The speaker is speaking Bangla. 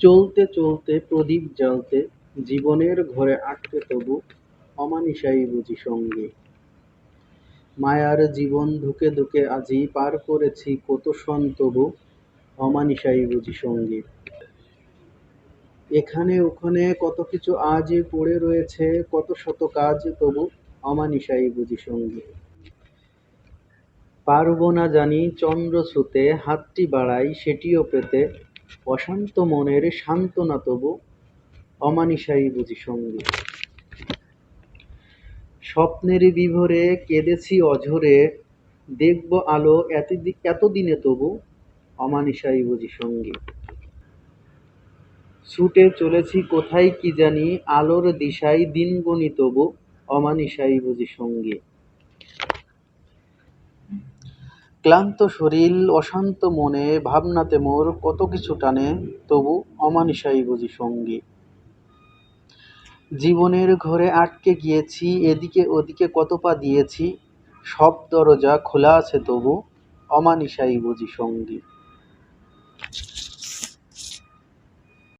চলতে চলতে, প্রদীপ জ্বালতে, জীবনের ঘরে আটকে তবু অমানিসাই বুঝি সঙ্গী। মায়ার জীবন ধুকে ধুকে আজি পার করেছি কত সন তবু অমানিসাই বুঝি সঙ্গী। এখানে ওখানে কত কিছু আজ পড়ে রয়েছে, কত শত কাজ তবু অমানিসাই বুঝি সঙ্গী। পারব না জানি চন্দ্র ছুঁতে, হাতটি বাড়াই সেটিও পেতে অশান্ত মনের সান্ত্বনা তবু অমানিসাই বুঝি সঙ্গী। স্বপ্নের বিভোরে কেঁদেছি অঝোরে, দেখব আলো এতদি- এতদিনে তবু অমানিসাই বুঝি সঙ্গী। ছুটে চলেছি কোথায় কি জানি, আলোর দিশায় দিন গুনি তবু অমানিসাই বুঝি সঙ্গী। ক্লান্ত শরীর, অশান্ত মনে, ভাবনাতে মোর কত কিছু টানে, তবু অমানিসাই বুঝি সঙ্গী। জীবনের ঘরে আটকে গিয়েছি, এদিকে ওদিকে কত পা দিয়েছি, সব দরজা খোলা আছে তবু অমানিসাই বুঝি সঙ্গী।